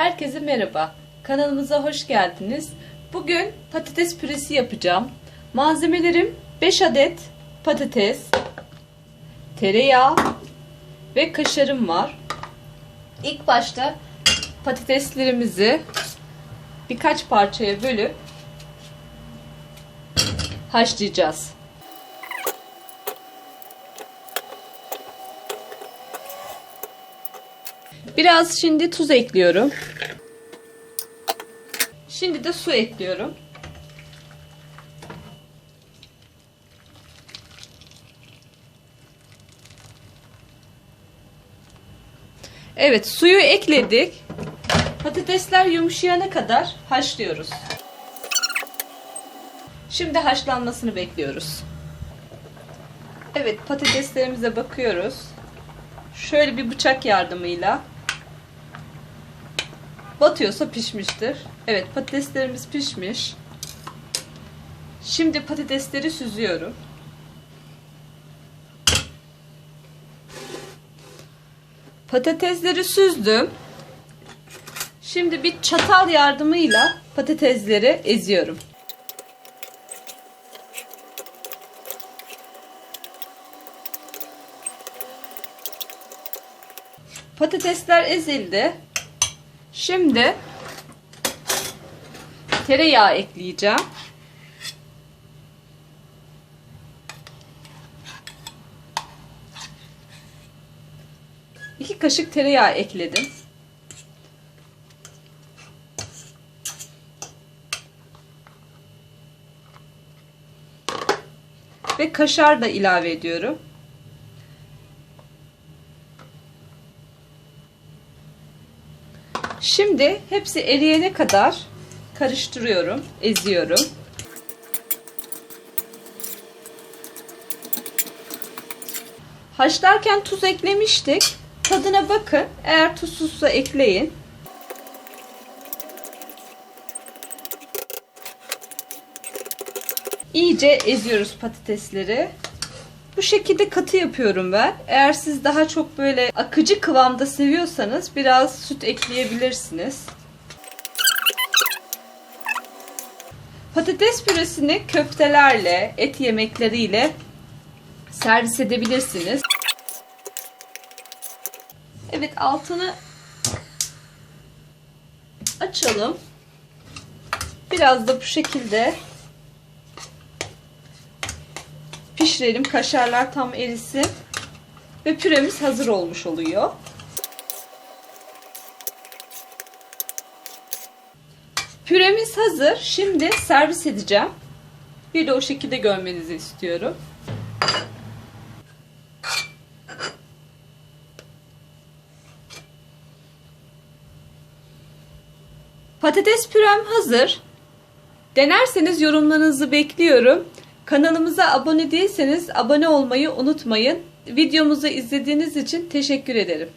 Herkese merhaba. Kanalımıza hoş geldiniz. Bugün patates püresi yapacağım. Malzemelerim 5 adet patates, tereyağı ve kaşarım var. İlk başta patateslerimizi birkaç parçaya bölüp haşlayacağız. Biraz şimdi tuz ekliyorum. Şimdi de su ekliyorum. Evet suyu ekledik. Patatesler yumuşayana kadar haşlıyoruz. Şimdi haşlanmasını bekliyoruz. Evet patateslerimize bakıyoruz. Şöyle bir bıçak yardımıyla batıyorsa pişmiştir. Evet patateslerimiz pişmiş. Şimdi patatesleri süzüyorum. Patatesleri süzdüm. Şimdi bir çatal yardımıyla patatesleri eziyorum. Patatesler ezildi. Şimdi tereyağı ekleyeceğim. İki kaşık tereyağı ekledim. Ve kaşar da ilave ediyorum. Şimdi hepsi eriyene kadar karıştırıyorum, eziyorum. Haşlarken tuz eklemiştik. Tadına bakın. Eğer tuzsuzsa ekleyin. İyice eziyoruz patatesleri. Bu şekilde katı yapıyorum ben. Eğer siz daha çok böyle akıcı kıvamda seviyorsanız biraz süt ekleyebilirsiniz. Patates püresini köftelerle, et yemekleriyle servis edebilirsiniz. Evet altını açalım. Biraz da bu şekilde pişirelim. Kaşarlar tam erisin. Ve püremiz hazır olmuş oluyor. Püremiz hazır. Şimdi servis edeceğim. Bir de o şekilde görmenizi istiyorum. Patates pürem hazır. Denerseniz yorumlarınızı bekliyorum. Kanalımıza abone değilseniz abone olmayı unutmayın. Videomuzu izlediğiniz için teşekkür ederim.